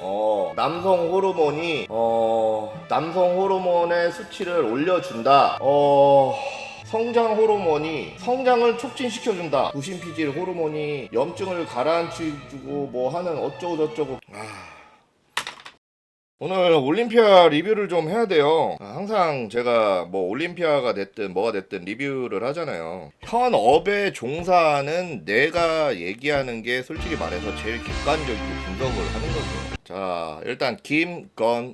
어, 남성 호르몬이 어, 남성 호르몬의 수치를 올려준다. 어, 성장 호르몬이 성장을 촉진시켜준다. 부신피질 호르몬이 염증을 가라앉히고 뭐 하는 어쩌고 저쩌고. 아. 오늘 올림피아 리뷰를 좀 해야 돼요. 아, 항상 제가 뭐 올림피아가 됐든 뭐가 됐든 리뷰를 하잖아요. 현 업에 종사하는 내가 얘기하는 게 솔직히 말해서 제일 객관적이고 분석을 하는 거죠. 자, 일단 김건우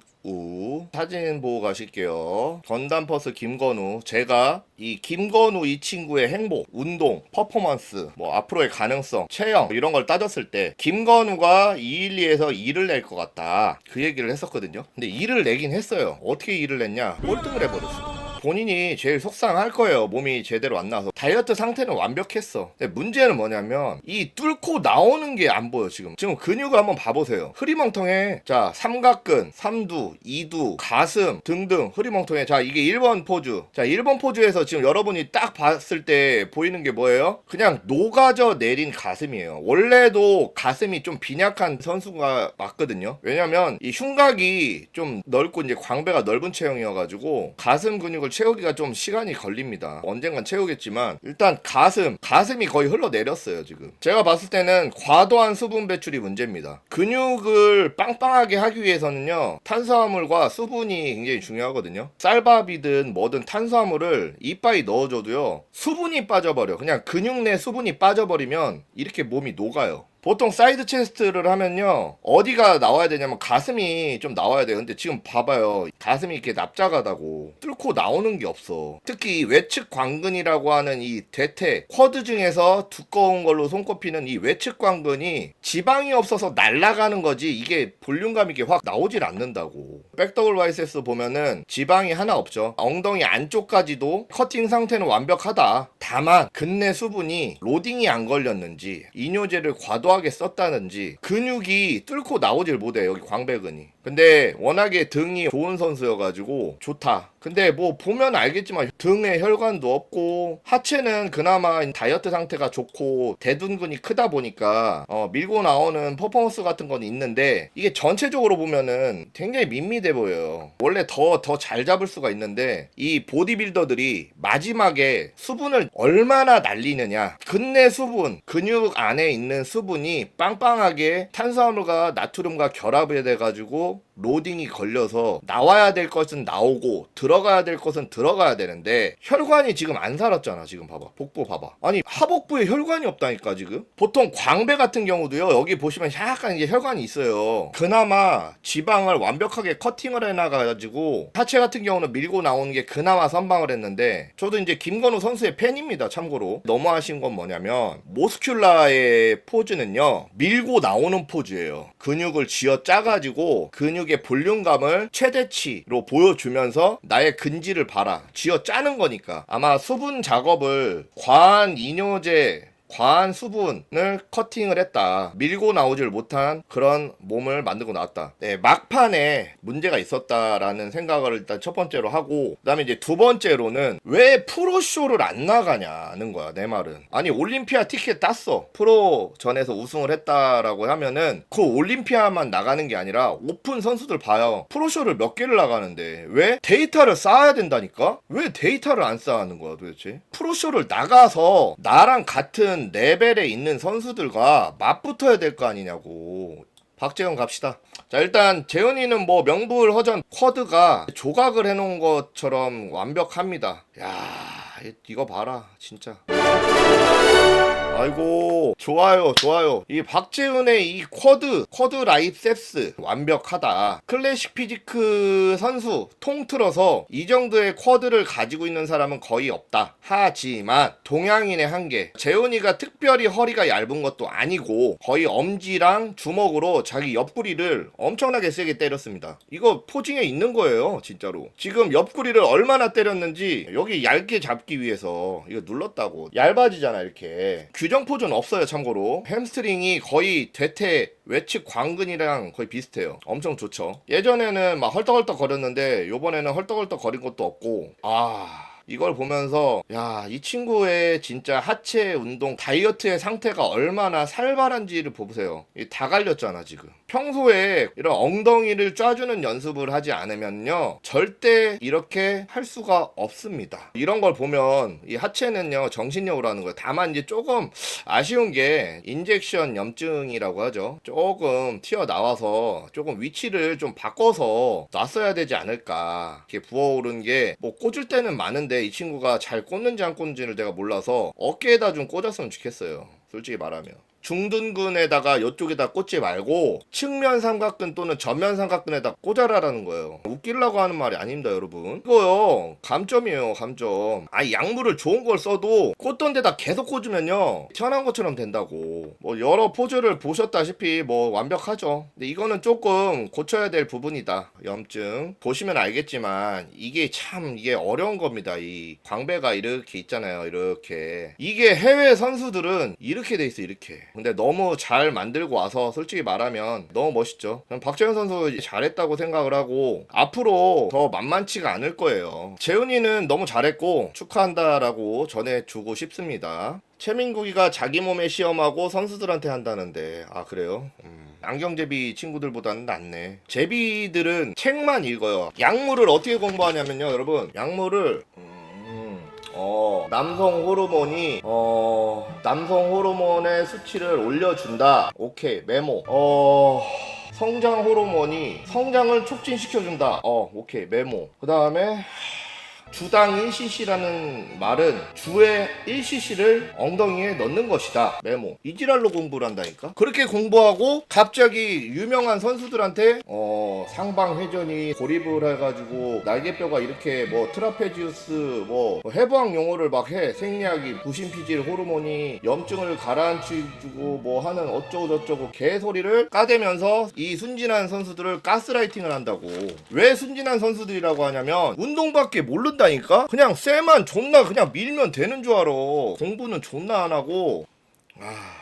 사진 보고 가실게요. 건담퍼스 김건우 제가 이 김건우 이 친구의 행복, 운동, 퍼포먼스, 뭐 앞으로의 가능성, 체형 이런 걸 따졌을 때 김건우가 212에서 2를 낼 것 같다. 그 얘기를 했었거든요. 근데 2를 내긴 했어요. 어떻게 2를 냈냐? 꼴등을 해버렸어. 본인이 제일 속상할 거예요. 몸이 제대로 안 나와서. 다이어트 상태는 완벽했어. 근데 문제는 뭐냐면 이 뚫고 나오는 게 안 보여 지금. 지금 근육을 한번 봐보세요. 흐리멍텅해. 자 삼각근, 삼두, 이두, 가슴 등등 흐리멍텅해. 자 이게 1번 포즈. 자 1번 포즈에서 지금 여러분이 딱 봤을 때 보이는 게 뭐예요? 그냥 녹아져 내린 가슴이에요. 원래도 가슴이 좀 빈약한 선수가 맞거든요. 왜냐면 이 흉곽이 좀 넓고 이제 광배가 넓은 체형이어가지고 가슴 근육을 채우기가 좀 시간이 걸립니다. 언젠간 채우겠지만 일단 가슴, 가슴이 거의 흘러내렸어요 지금. 제가 봤을 때는 과도한 수분 배출이 문제입니다. 근육을 빵빵하게 하기 위해서는요 탄수화물과 수분이 굉장히 중요하거든요. 쌀밥이든 뭐든 탄수화물을 이빨에 넣어줘도요 수분이 빠져버려. 그냥 근육 내 수분이 빠져버리면 이렇게 몸이 녹아요. 보통 사이드 체스트를 하면요 어디가 나와야 되냐면 가슴이 좀 나와야 돼요. 근데 지금 봐봐요. 가슴이 이렇게 납작하다고. 뚫고 나오는 게 없어. 특히 이 외측 광근이라고 하는 이 대퇴 쿼드 중에서 두꺼운 걸로 손꼽히는 이 외측 광근이 지방이 없어서 날아가는 거지 이게 볼륨감 있게 확 나오질 않는다고. 백더블 바이세스 보면은 지방이 하나 없죠. 엉덩이 안쪽까지도 커팅 상태는 완벽하다. 다만 근내 수분이 로딩이 안 걸렸는지 이뇨제를 과도하게 썼다는지 근육이 뚫고 나오질 못해 여기 광배근이 근데 워낙에 등이 좋은 선수여가지고 좋다. 근데 뭐 보면 알겠지만 등에 혈관도 없고 하체는 그나마 다이어트 상태가 좋고 대둔근이 크다 보니까 어, 밀고 나오는 퍼포먼스 같은 건 있는데 이게 전체적으로 보면은 굉장히 밋밋해 보여요. 원래 더 더 잘 잡을 수가 있는데 이 보디빌더들이 마지막에 수분을 얼마나 날리느냐. 근내 수분 근육 안에 있는 수분이 빵빵하게 탄수화물과 나트륨과 결합이 돼가지고 futebol 로딩이 걸려서 나와야 될 것은 나오고 들어가야 될 것은 들어가야 되는데 혈관이 지금 안 살았잖아 지금 봐봐. 복부 봐봐. 아니 하복부에 혈관이 없다니까 지금? 보통 광배 같은 경우도요 여기 보시면 약간 이제 혈관이 있어요. 그나마 지방을 완벽하게 커팅을 해놔가지고 하체 같은 경우는 밀고 나오는 게 그나마 선방을 했는데 저도 이제 김건우 선수의 팬입니다 참고로. 너무 아쉬운 건 뭐냐면 모스큘라의 포즈는요 밀고 나오는 포즈예요. 근육을 쥐어 짜가지고 근육 의 볼륨감을 최대치로 보여주면서 나의 근지를 봐라. 쥐어 짜는 거니까. 아마 수분 작업을 과한 이뇨제 과한 수분을 커팅을 했다. 밀고 나오질 못한 그런 몸을 만들고 나왔다. 네, 막판에 문제가 있었다라는 생각을 일단 첫 번째로 하고, 그 다음에 이제 두 번째로는 왜 프로쇼를 안 나가냐는 거야, 내 말은. 아니, 올림피아 티켓 땄어. 프로 전에서 우승을 했다라고 하면은 그 올림피아만 나가는 게 아니라 오픈 선수들 봐요. 프로쇼를 몇 개를 나가는데 왜 데이터를 쌓아야 된다니까? 왜 데이터를 안 쌓아하는 거야 도대체? 프로쇼를 나가서 나랑 같은 레벨에 있는 선수들과 맞붙어야 될 거 아니냐고. 박재현 갑시다. 자 일단 재현이는 뭐 명불허전 쿼드가 조각을 해놓은 것처럼 완벽합니다. 야 이거 봐라 진짜. 아이고 좋아요 좋아요. 이 박재훈의 이 쿼드 쿼드 라이셉스 완벽하다. 클래식 피지크 선수 통틀어서 이 정도의 쿼드를 가지고 있는 사람은 거의 없다. 하지만 동양인의 한계. 재훈이가 특별히 허리가 얇은 것도 아니고 거의 엄지랑 주먹으로 자기 옆구리를 엄청나게 세게 때렸습니다. 이거 포징에 있는 거예요 진짜로. 지금 옆구리를 얼마나 때렸는지 여기 얇게 잡기 위해서 이거 눌렀다고. 얇아지잖아 이렇게 규정 포즈는 없어요 참고로. 햄스트링이 거의 대퇴 외측 광근이랑 거의 비슷해요. 엄청 좋죠. 예전에는 막 헐떡헐떡 거렸는데 요번에는 헐떡헐떡 거린 것도 없고. 아 이걸 보면서 야 이 친구의 진짜 하체 운동 다이어트의 상태가 얼마나 살벌한지를 보세요. 이다 갈렸잖아 지금. 평소에 이런 엉덩이를 쪄주는 연습을 하지 않으면요 절대 이렇게 할 수가 없습니다. 이런 걸 보면 이 하체는요 정신력으로 하는 거예요. 다만 이제 조금 아쉬운 게 인젝션 염증이라고 하죠. 조금 튀어 나와서 조금 위치를 좀 바꿔서 놨어야 되지 않을까. 이렇게 부어오른 게 뭐 꽂을 때는 많은데 이 친구가 잘 꽂는지 안 꽂는지를 내가 몰라서 어깨에다 좀 꽂았으면 좋겠어요. 솔직히 말하면. 중둔근에다가 이쪽에다 꽂지 말고 측면 삼각근 또는 전면 삼각근에다 꽂아라라는 거예요. 웃기려고 하는 말이 아닙니다, 여러분. 이거요, 감점이에요, 감점. 아, 약물을 좋은 걸 써도 꽂던 데다 계속 꽂으면요, 튀어나온 것처럼 된다고. 뭐 여러 포즈를 보셨다시피 뭐 완벽하죠. 근데 이거는 조금 고쳐야 될 부분이다. 염증. 보시면 알겠지만 이게 참 이게 어려운 겁니다. 이 광배가 이렇게 있잖아요, 이렇게. 이게 해외 선수들은 이렇게 돼 있어, 이렇게. 근데 너무 잘 만들고 와서 솔직히 말하면 너무 멋있죠. 전 박재현 선수 잘했다고 생각을 하고 앞으로 더 만만치가 않을 거예요. 재훈이는 너무 잘했고 축하한다라고 전해주고 싶습니다. 최민국이가 자기 몸에 시험하고 선수들한테 한다는데 아 그래요? 음, 안경제비 친구들보다는 낫네. 제비들은 책만 읽어요. 약물을 어떻게 공부하냐면요, 여러분. 약물을 음, 어, 남성 호르몬이 어, 남성 호르몬의 수치를 올려준다. 오케이 메모. 어. 성장 호르몬이 성장을 촉진시켜준다. 어, 오케이 메모. 그 다음에 주당 1cc라는 말은 주에 1cc를 엉덩이에 넣는 것이다. 메모. 이지랄로 공부를 한다니까? 그렇게 공부하고 갑자기 유명한 선수들한테 어, 상방 회전이 고립을 해가지고 날개뼈가 이렇게 뭐 트라페지우스 뭐 해부학 용어를 막 해. 생리학이 부신피질 호르몬이 염증을 가라앉히고 뭐 하는 어쩌고 저쩌고 개소리를 까대면서 이 순진한 선수들을 가스라이팅을 한다고. 왜 순진한 선수들이라고 하냐면 운동밖에 모른다 니까? 그냥 쇠만 존나 그냥 밀면 되는 줄 알아. 공부는 존나 안 하고. 아.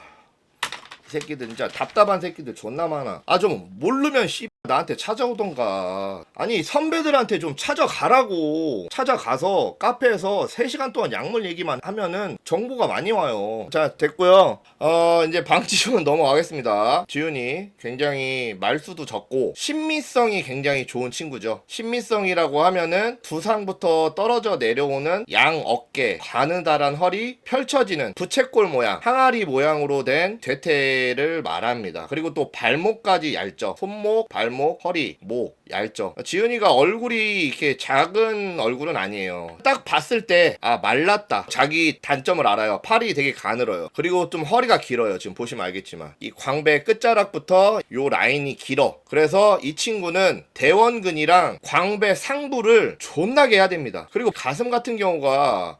이 새끼들 진짜 답답한 새끼들 존나 많아. 아 좀 모르면 씨 나한테 찾아오던가. 아니 선배들한테 좀 찾아가라고. 찾아가서 카페에서 3시간 동안 약물 얘기만 하면은 정보가 많이 와요. 자 됐고요. 어 이제 방지훈 넘어가겠습니다. 지훈이 굉장히 말수도 적고 신미성이 굉장히 좋은 친구죠. 신미성이라고 하면은 두상부터 떨어져 내려오는 양 어깨, 가느다란 허리, 펼쳐지는 부채꼴 모양, 항아리 모양으로 된 되태를 말합니다. 그리고 또 발목까지 얇죠. 손목, 발목, 허리, 목 얇죠. 지은이가 얼굴이 이렇게 작은 얼굴은 아니에요. 딱 봤을 때 아 말랐다. 자기 단점을 알아요. 팔이 되게 가늘어요. 그리고 좀 허리가 길어요. 지금 보시면 알겠지만 이 광배 끝자락부터 요 라인이 길어. 그래서 이 친구는 대원근이랑 광배 상부를 존나게 해야 됩니다. 그리고 가슴 같은 경우가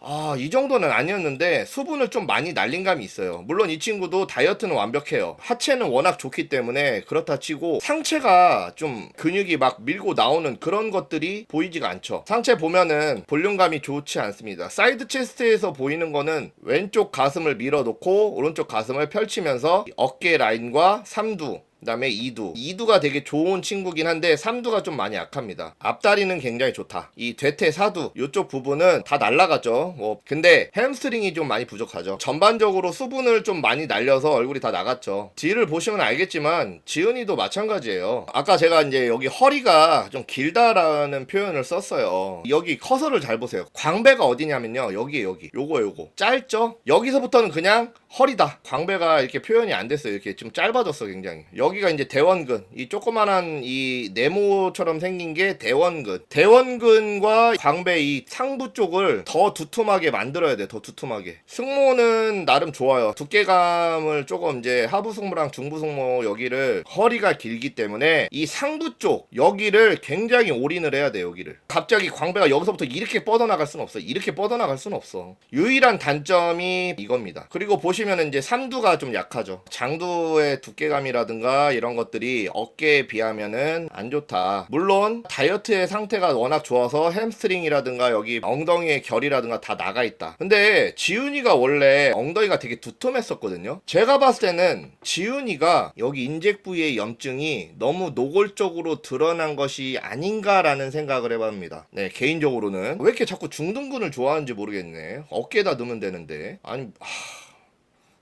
아, 이 정도는 아니었는데 수분을 좀 많이 날린 감이 있어요. 물론 이 친구도 다이어트는 완벽해요. 하체는 워낙 좋기 때문에 그렇다 치고 상체가 좀 근 육이 막 밀고 나오는 그런 것들이 보이지가 않죠. 상체 보면은 볼륨감이 좋지 않습니다. 사이드 체스트에서 보이는 거는 왼쪽 가슴을 밀어놓고 오른쪽 가슴을 펼치면서 어깨 라인과 삼두 그다음에 이두. 이두가 되게 좋은 친구긴 한데 삼두가 좀 많이 약합니다. 앞다리는 굉장히 좋다. 이 대퇴 사두 이쪽 부분은 다 날라갔죠. 뭐 근데 햄스트링이 좀 많이 부족하죠. 전반적으로 수분을 좀 많이 날려서 얼굴이 다 나갔죠. 지를 보시면 알겠지만 지은이도 마찬가지예요. 아까 제가 이제 여기 허리가 좀 길다라는 표현을 썼어요. 여기 커서를 잘 보세요. 광배가 어디냐면요. 여기에 여기. 요거 요거. 짧죠? 여기서부터는 그냥 허리다. 광배가 이렇게 표현이 안 됐어요. 이렇게 좀 짧아졌어 굉장히. 여기가 이제 대원근. 이 조그만한 이 네모처럼 생긴 게 대원근. 대원근과 광배 이 상부 쪽을 더 두툼하게 만들어야 돼. 더 두툼하게. 승모는 나름 좋아요. 두께감을 조금 이제 하부 승모랑 중부 승모 여기를 허리가 길기 때문에 이 상부 쪽 여기를 굉장히 올인을 해야 돼. 여기를. 갑자기 광배가 여기서부터 이렇게 뻗어나갈 수는 없어. 이렇게 뻗어나갈 수는 없어. 유일한 단점이 이겁니다. 그리고 보시 면은 이제 삼두가 좀 약하죠. 장두의 두께감이라든가 이런 것들이 어깨에 비하면은 안 좋다. 물론 다이어트의 상태가 워낙 좋아서 햄스트링이라든가 여기 엉덩이의 결이라든가 다 나가 있다. 근데 지훈이가 원래 엉덩이가 되게 두툼했었거든요. 제가 봤을 때는 지훈이가 여기 인젝 부위의 염증이 너무 노골적으로 드러난 것이 아닌가라는 생각을 해봅니다. 네, 개인적으로는 왜 이렇게 자꾸 중둔근을 좋아하는지 모르겠네. 어깨에다 넣으면 되는데 아니. 하...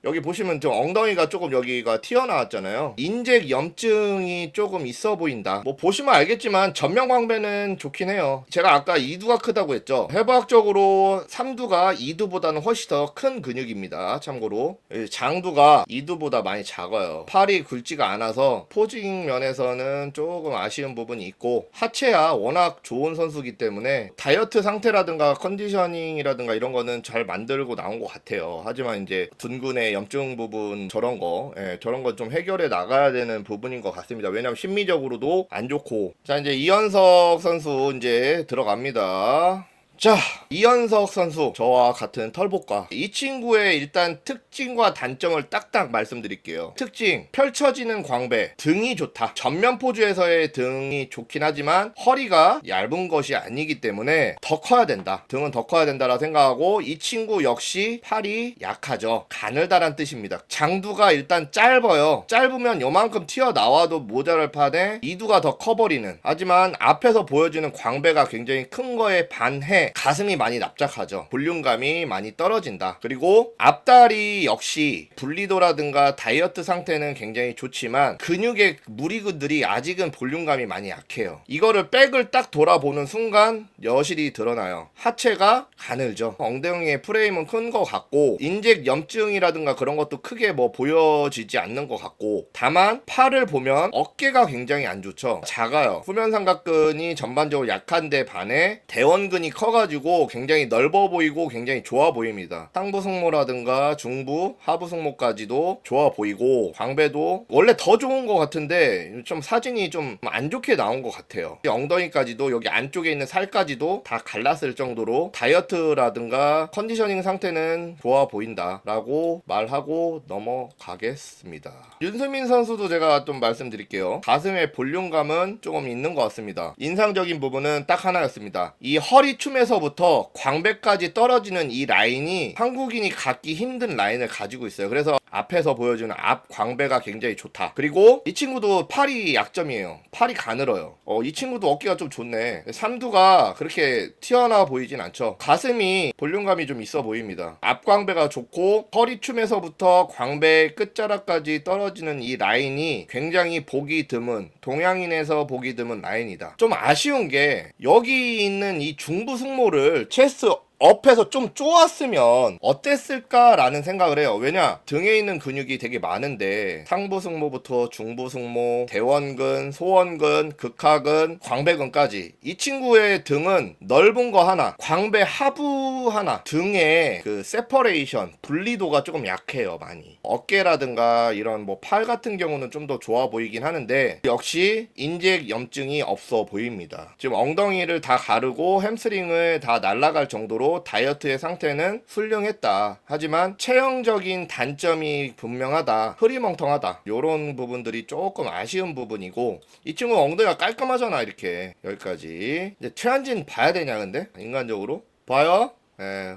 여기 보시면 좀 엉덩이가 조금 여기가 튀어나왔잖아요. 인젝 염증이 조금 있어 보인다. 뭐 보시면 알겠지만 전면 광배는 좋긴 해요. 제가 아까 2두가 크다고 했죠. 해부학적으로 3두가 2두보다는 훨씬 더 큰 근육입니다. 참고로 이 장두가 2두보다 많이 작아요. 팔이 굵지가 않아서 포징 면에서는 조금 아쉬운 부분이 있고 하체야 워낙 좋은 선수기 때문에 다이어트 상태라든가 컨디셔닝이라든가 이런 거는 잘 만들고 나온 것 같아요. 하지만 이제 둔근의 염증 부분 저런 거 예, 저런 건 좀 해결해 나가야 되는 부분인 것 같습니다. 왜냐하면 심리적으로도 안 좋고 자 이제 이현석 선수 이제 들어갑니다. 자, 이현석 선수, 저와 같은 털복과 이 친구의 일단 특징과 단점을 딱딱 말씀드릴게요. 특징, 펼쳐지는 광배, 등이 좋다. 전면 포즈에서의 등이 좋긴 하지만 허리가 얇은 것이 아니기 때문에 더 커야 된다. 등은 더 커야 된다라 생각하고 이 친구 역시 팔이 약하죠. 가늘다란 뜻입니다. 장두가 일단 짧아요. 짧으면 요만큼 튀어나와도 모자랄 판에 이두가 더 커버리는. 하지만 앞에서 보여지는 광배가 굉장히 큰 거에 반해 가슴이 많이 납작하죠. 볼륨감이 많이 떨어진다. 그리고 앞다리 역시 분리도라든가 다이어트 상태는 굉장히 좋지만 근육의 무리근들이 아직은 볼륨감이 많이 약해요. 이거를 백을 딱 돌아보는 순간 여실히 드러나요. 하체가 가늘죠. 엉덩이의 프레임은 큰 것 같고 인젝 염증이라든가 그런 것도 크게 뭐 보여지지 않는 것 같고 다만 팔을 보면 어깨가 굉장히 안 좋죠. 작아요. 후면 삼각근이 전반적으로 약한데 반해 대원근이 커가 지고 굉장히 넓어 보이고 굉장히 좋아 보입니다. 상부 승모라든가 중부, 하부 승모까지도 좋아 보이고 광배도 원래 더 좋은 것 같은데 좀 사진이 좀 안 좋게 나온 것 같아요. 이 엉덩이까지도 여기 안쪽에 있는 살까지도 다 갈랐을 정도로 다이어트라든가 컨디셔닝 상태는 좋아 보인다라고 말하고 넘어가겠습니다. 윤수민 선수도 제가 좀 말씀드릴게요. 가슴의 볼륨감은 조금 있는 것 같습니다. 인상적인 부분은 딱 하나였습니다. 이 허리 춤에 서부터 광배까지 떨어지는 이 라인이 한국인이 갖기 힘든 라인을 가지고 있어요. 그래서 앞에서 보여주는 앞 광배가 굉장히 좋다. 그리고 이 친구도 팔이 약점이에요. 팔이 가늘어요. 어, 이 친구도 어깨가 좀 좋네. 삼두가 그렇게 튀어나와 보이진 않죠. 가슴이 볼륨감이 좀 있어 보입니다. 앞 광배가 좋고 허리춤에서부터 광배 끝자락까지 떨어지는 이 라인이 굉장히 보기 드문 동양인에서 보기 드문 라인이다. 좀 아쉬운 게 여기 있는 이 중부 승 모를 체스트 업해서 좀 쪼았으면 어땠을까라는 생각을 해요. 왜냐 등에 있는 근육이 되게 많은데 상부 승모부터 중부 승모, 대원근, 소원근, 극하근, 광배근까지 이 친구의 등은 넓은 거 하나, 광배 하부 하나, 등의 그 세퍼레이션 분리도가 조금 약해요 많이. 어깨라든가 이런 뭐 팔 같은 경우는 좀 더 좋아 보이긴 하는데 역시 인젝 염증이 없어 보입니다. 지금 엉덩이를 다 가르고 햄스트링을 다 날라갈 정도로 다이어트의 상태는 훌륭했다. 하지만 체형적인 단점이 분명하다. 흐리멍텅하다. 요런 부분들이 조금 아쉬운 부분이고 이 친구 엉덩이가 깔끔하잖아 이렇게 여기까지. 이제 최한진 봐야 되냐 근데 인간적으로 봐요. 예,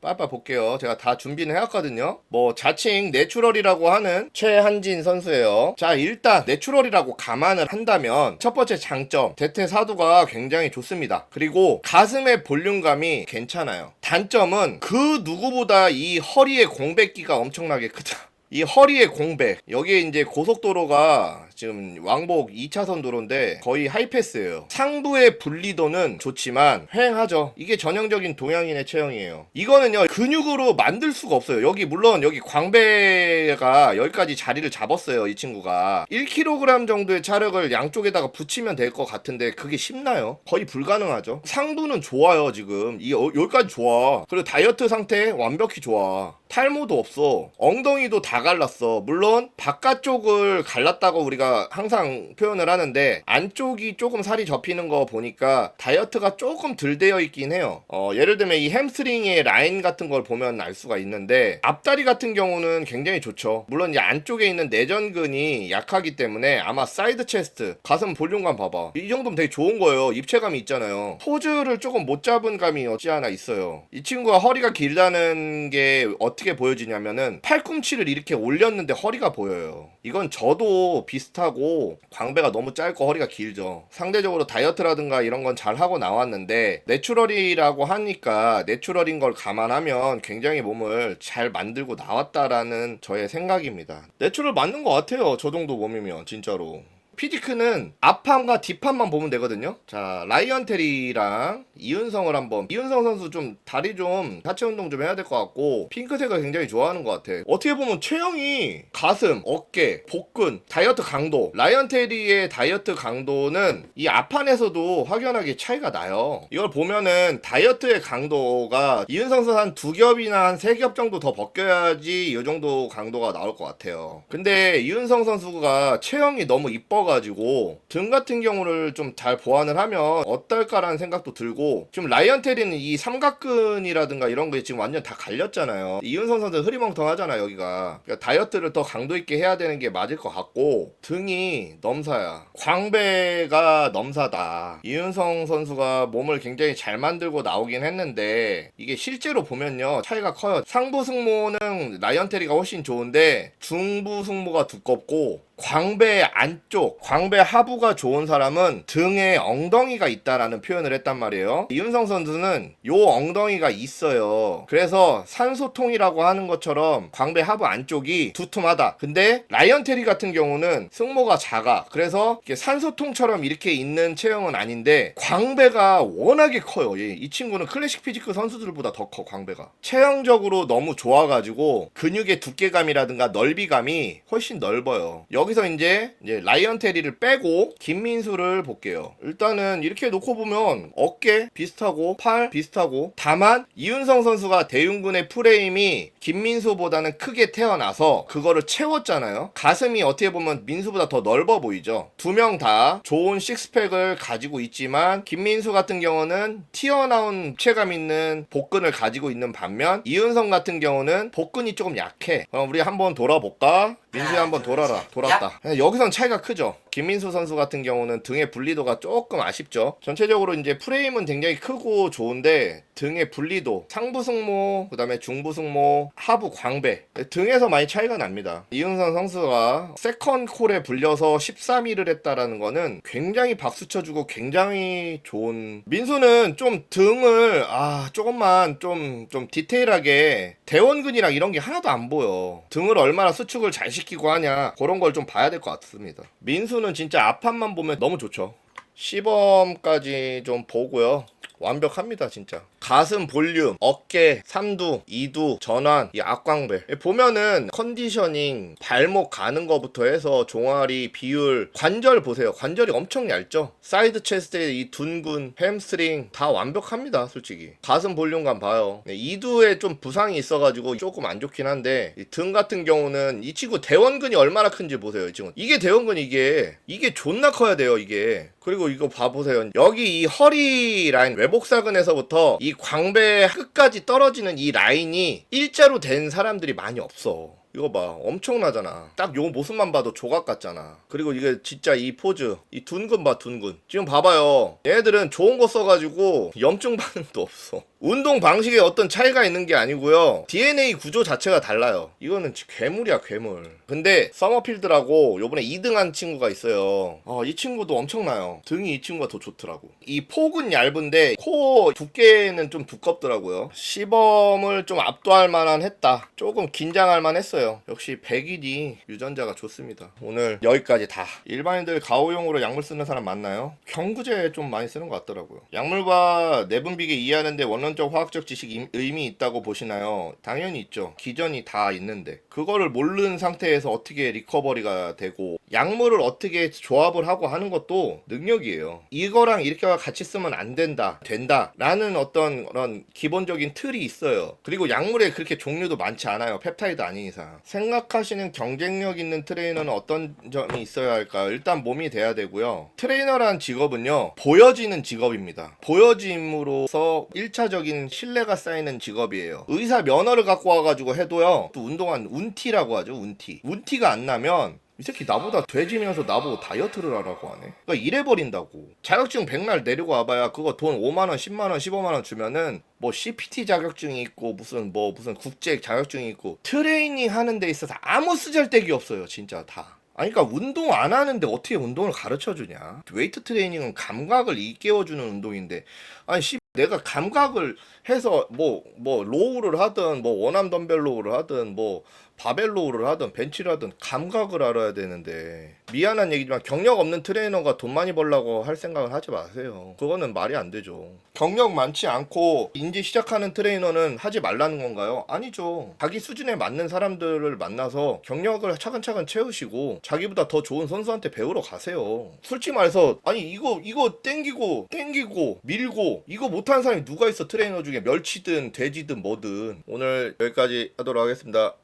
빠빠 볼게요. 제가 다 준비는 해왔거든요. 뭐 자칭 내추럴이라고 하는 최한진 선수예요. 자 일단 내추럴이라고 감안을 한다면 첫 번째 장점 대퇴 사두가 굉장히 좋습니다. 그리고 가슴의 볼륨감이 괜찮아요. 단점은 그 누구보다 이 허리의 공백기가 엄청나게 크다. 이 허리의 공백. 여기에 이제 고속도로가 지금 왕복 2차선 도로인데 거의 하이패스예요. 상부의 분리도는 좋지만 휑하죠. 이게 전형적인 동양인의 체형이에요. 이거는요 근육으로 만들 수가 없어요. 여기 물론 여기 광배가 여기까지 자리를 잡았어요 이 친구가. 1kg 정도의 차력을 양쪽에다가 붙이면 될 것 같은데 그게 쉽나요? 거의 불가능하죠. 상부는 좋아요 지금. 이 어, 여기까지 좋아. 그리고 다이어트 상태 완벽히 좋아 탈모도 없어 엉덩이도 다 갈랐어 물론 바깥쪽을 갈랐다고 우리가 항상 표현을 하는데 안쪽이 조금 살이 접히는 거 보니까 다이어트가 조금 덜 되어 있긴 해요. 어, 예를 들면 이 햄스트링의 라인 같은 걸 보면 알 수가 있는데 앞다리 같은 경우는 굉장히 좋죠. 물론 이 안쪽에 있는 내전근이 약하기 때문에 아마 사이드 체스트, 가슴 볼륨감 봐봐. 이 정도면 되게 좋은 거예요. 입체감이 있잖아요. 포즈를 조금 못 잡은 감이 없지 않아 있어요. 이 친구가 허리가 길다는 게 어떻게 보여지냐면은 팔꿈치를 이렇게 올렸는데 허리가 보여요. 이건 저도 비슷하고 광배가 너무 짧고 허리가 길죠. 상대적으로 다이어트라든가 이런 건 잘 하고 나왔는데 내추럴이라고 하니까 내추럴인 걸 감안하면 굉장히 몸을 잘 만들고 나왔다라는 저의 생각입니다. 내추럴 맞는 것 같아요. 저 정도 몸이면 진짜로. 피지크는 앞함과 뒷함만 보면 되거든요. 자, 라이언 테리랑 이은성을 한번. 이은성 선수 좀 다리 좀 하체 운동 좀 해야 될 것 같고 핑크색을 굉장히 좋아하는 것 같아. 어떻게 보면 체형이 가슴, 어깨, 복근, 다이어트 강도. 라이언 테리의 다이어트 강도는 이 앞판에서도 확연하게 차이가 나요. 이걸 보면은 다이어트의 강도가 이은성 선수 한 두 겹이나 한 세 겹 정도 더 벗겨야지 이 정도 강도가 나올 것 같아요. 근데 이은성 선수가 체형이 너무 이뻐 가지고 등 같은 경우를 좀 잘 보완을 하면 어떨까라는 생각도 들고 지금 라이언 테리는 이 삼각근이라든가 이런 게 지금 완전 다 갈렸잖아요. 이은성 선수 흐리멍텅하잖아 여기가. 그러니까 다이어트를 더 강도 있게 해야 되는 게 맞을 것 같고 등이 넘사야. 광배가 넘사다. 이은성 선수가 몸을 굉장히 잘 만들고 나오긴 했는데 이게 실제로 보면요 차이가 커요. 상부 승모는 라이언 테리가 훨씬 좋은데 중부 승모가 두껍고 광배 안쪽, 광배 하부가 좋은 사람은 등에 엉덩이가 있다라는 표현을 했단 말이에요. 이윤성 선수는 요 엉덩이가 있어요. 그래서 산소통이라고 하는 것처럼 광배 하부 안쪽이 두툼하다. 근데 라이언 테리 같은 경우는 승모가 작아. 그래서 이렇게 산소통처럼 이렇게 있는 체형은 아닌데 광배가 워낙에 커요. 예, 이 친구는 클래식 피지크 선수들보다 더 커, 광배가. 체형적으로 너무 좋아가지고 근육의 두께감이라든가 넓이감이 훨씬 넓어요. 여기서 이제, 이제 라이언 테리를 빼고 김민수를 볼게요. 일단은 이렇게 놓고 보면 어깨 비슷하고 팔 비슷하고 다만 이윤성 선수가 대윤군의 프레임이 김민수보다는 크게 태어나서 그거를 채웠잖아요. 가슴이 어떻게 보면 민수보다 더 넓어 보이죠. 두 명 다 좋은 식스팩을 가지고 있지만 김민수 같은 경우는 튀어나온 체감 있는 복근을 가지고 있는 반면 이윤성 같은 경우는 복근이 조금 약해. 그럼 우리 한번 돌아볼까? 민수야 한번 돌아라. 돌았다. 네, 여기선 차이가 크죠. 김민수 선수 같은 경우는 등의 분리도가 조금 아쉽죠. 전체적으로 이제 프레임은 굉장히 크고 좋은데 등의 분리도, 상부 승모, 그다음에 중부 승모, 하부 광배 네, 등에서 많이 차이가 납니다. 이은선 선수가 세컨 콜에 불려서 13위를 했다라는 거는 굉장히 박수 쳐주고 굉장히 좋은 민수는 좀 등을 아 조금만 좀좀 디테일하게 대원근이랑 이런 게 하나도 안 보여. 등을 얼마나 수축을 잘 시키고 하냐 그런 걸 좀 봐야 될 것 같습니다. 민수는 진짜 앞판만 보면 너무 좋죠. 시범까지 좀 보고요. 완벽합니다 진짜. 가슴 볼륨 어깨 삼두 이두 전환 이 악광배. 보면은 컨디셔닝 발목 가는 거부터 해서 종아리 비율 관절 보세요. 관절이 엄청 얇죠? 사이드 체스트의 이 둔근 햄스트링 다 완벽합니다 솔직히. 가슴 볼륨감 봐요. 네, 이두에 좀 부상이 있어가지고 조금 안 좋긴 한데 이등 같은 경우는 이 친구 대원근이 얼마나 큰지 보세요 이 친구. 이게 대원근 이게 이게 존나 커야 돼요 이게. 그리고 이거 봐보세요. 여기 이 허리 라인 외 복사근에서부터 이 광배 끝까지 떨어지는 이 라인이 일자로 된 사람들이 많이 없어. 이거 봐 엄청나잖아. 딱 요 모습만 봐도 조각 같잖아. 그리고 이게 진짜 이 포즈 이 둔근 봐 둔근. 지금 봐봐요. 얘네들은 좋은 거 써가지고 염증 반응도 없어 운동 방식에 어떤 차이가 있는 게 아니고요. DNA 구조 자체가 달라요. 이거는 지- 괴물이야 괴물. 근데 서머필드라고 요번에 2등한 친구가 있어요. 어, 이 친구도 엄청나요. 등이 이 친구가 더 좋더라고. 이 폭은 얇은데 코 두께는 좀 두껍더라고요. 시범을 좀 압도할 만한 했다. 조금 긴장할 만 했어요. 역시 백일이 유전자가 좋습니다. 오늘 여기까지 다. 일반인들 가오용으로 약물 쓰는 사람 많나요? 경구제 좀 많이 쓰는 것 같더라고요. 약물과 내분비계 이해하는데 원론 기전적 화학적 지식 임- 의미 있다고 보시나요? 당연히 있죠. 기전이 다 있는데 그거를 모르는 상태에서 어떻게 리커버리가 되고 약물을 어떻게 조합을 하고 하는 것도 능력이에요. 이거랑 이렇게 같이 쓰면 안 된다, 된다라는 어떤 그런 기본적인 틀이 있어요. 그리고 약물에 그렇게 종류도 많지 않아요. 펩타이드 아닌 이상. 생각하시는 경쟁력 있는 트레이너는 어떤 점이 있어야 할까요? 일단 몸이 돼야 되고요. 트레이너라는 직업은요, 보여지는 직업입니다. 보여짐으로써 1차 적인 신뢰가 쌓이는 직업이에요. 의사 면허를 갖고 와가지고 해도요, 또 운동한 운티라고 하죠, 운티. 운티가 안 나면 이 새끼 나보다 돼지면서 나보고 다이어트를 하라고 하네. 그러니까 이래버린다고. 자격증 백날 내리고 와봐야 그거 돈 5만원, 10만원, 15만원 주면은 뭐 CPT 자격증이 있고 무슨 뭐 무슨 국제 자격증이 있고 트레이닝 하는 데 있어서 아무 쓰잘데기 없어요. 진짜 다. 아니 그러니까 운동 안 하는데 어떻게 운동을 가르쳐 주냐? 웨이트 트레이닝은 감각을 일깨워 주는 운동인데 아니 씨 내가 감각을 해서 뭐 뭐 로우를 하든 뭐 원암 덤벨 로우를 하든 뭐 바벨 로우를 하든 벤치를 하든 감각을 알아야 되는데 미안한 얘기지만 경력 없는 트레이너가 돈 많이 벌라고 할 생각을 하지 마세요. 그거는 말이 안 되죠. 경력 많지 않고 인지 시작하는 트레이너는 하지 말라는 건가요? 아니죠. 자기 수준에 맞는 사람들을 만나서 경력을 차근차근 채우시고 자기보다 더 좋은 선수한테 배우러 가세요. 솔직히 말해서 아니 이거 이거 땡기고 땡기고 밀고 이거 못하는 사람이 누가 있어 트레이너 중에 멸치든 돼지든 뭐든 오늘 여기까지 하도록 하겠습니다.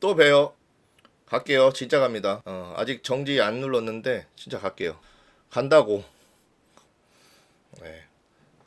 또 봬요. 갈게요. 진짜 갑니다. 어, 아직 정지 안 눌렀는데 진짜 갈게요. 간다고. 네.